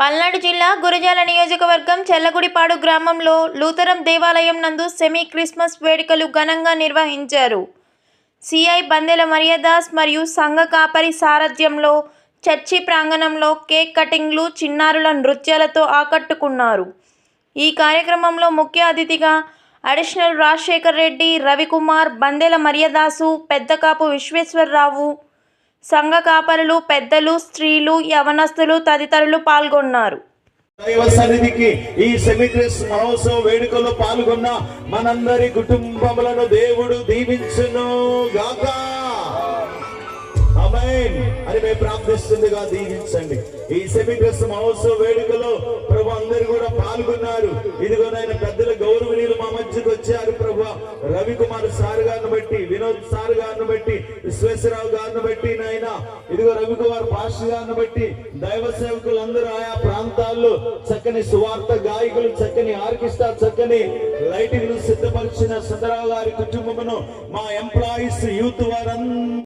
పల్నాడు జిల్లా గురజాల నియోజకవర్గం చెల్లగుడిపాడు గ్రామంలో లూథరం దేవాలయం నందు సెమీ క్రిస్మస్ వేడుకలు ఘనంగా నిర్వహించారు. సిఐ బందెల మరియదాస్ మరియు సంఘ కాపరి సారథ్యంలో చర్చి ప్రాంగణంలో కేక్ కటింగ్లు చిన్నారుల నృత్యాలతో ఆకట్టుకున్నారు. ఈ కార్యక్రమంలో ముఖ్య అతిథిగా అడిషనల్ రాజశేఖర్ రెడ్డి రవికుమార్ బందెల మరియదాసు పెద్దకాపు విశ్వేశ్వరరావు సంఘ కాపరులు పెద్దలు స్త్రీలు యవనస్తులు తదితరులు పాల్గొన్నారు. దైవ సన్నిధికి ఈ సెమిక్రిస్ మహోత్సవ వేడుకలో పాల్గొన్న మనందరి కుటుంబములను దేవుడు దీవించును గాక. అని మేము ప్రార్థిస్తుందిగా దీవించండి. ఈ సెమిక్రిస్ మహోత్సవ వేడుకలో ప్రభు అందరు కూడా పాల్గొన్నారు. ఇదిగో నాయన పెద్దల గౌరవనీయులు మా మధ్యకు వచ్చారు రవికుమార్ సార్ గారిని బట్టి వినోద్ సార్ గారిని బట్టి విశ్వేశ్వరరావు గారిని బట్టి నాయన ఇదిగో రవికుమార్ పాస్టర్ గారిని బట్టి దైవ సేవకులందరూ ఆయా ప్రాంతాల్లో చక్కని సువార్త గాయకులు చక్కని ఆర్కెస్ట్రా చక్కని లైటింగ్ సిద్ధపరిచిన సుందరరావు గారి కుటుంబమును మా ఎంప్లాయీస్ యూత్ వారందరూ